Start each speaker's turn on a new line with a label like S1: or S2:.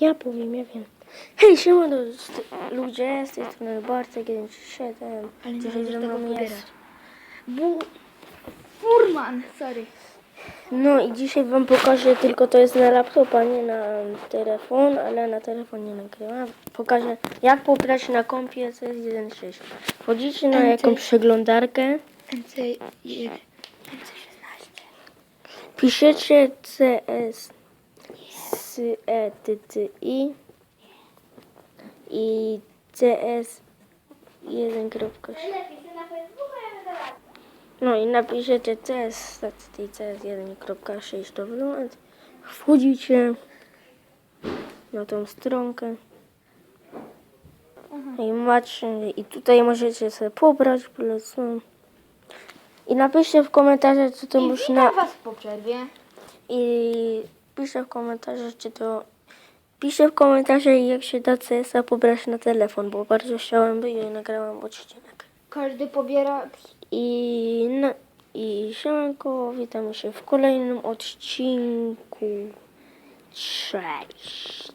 S1: Ja powiem, ja wiem. Hej, siema do, ludzie, z tej strony Bartek 137.
S2: Ale nie
S1: Dzisiaj ze mną jest.
S2: Bu... Furman, sorry.
S1: No i dzisiaj wam pokażę, tylko to jest na laptopa, nie na telefon, ale na telefon nie nagrywam. Pokażę jak pobrać na kompie CS1.6. Wchodzicie na jakąś przeglądarkę,
S2: NC... je- NC16.
S1: piszecie CS z e t t i i CS 1.6. No i napiszecie CS, statystyki CS 1.6 to wygląda. Wchodzicie na tą stronkę. I macie, i tutaj możecie sobie pobrać, polecam. I napiszcie w komentarzach, co to
S2: I
S1: można.
S2: witam was po przerwie.
S1: I piszę w komentarzach, czy to. Piszę w komentarzach, jak się da CS-a pobrać na telefon, bo bardzo chciałem by i nagrałem odcinek.
S2: Każdy pobiera...
S1: I, no, i siemanko, witamy się w kolejnym odcinku. Cześć.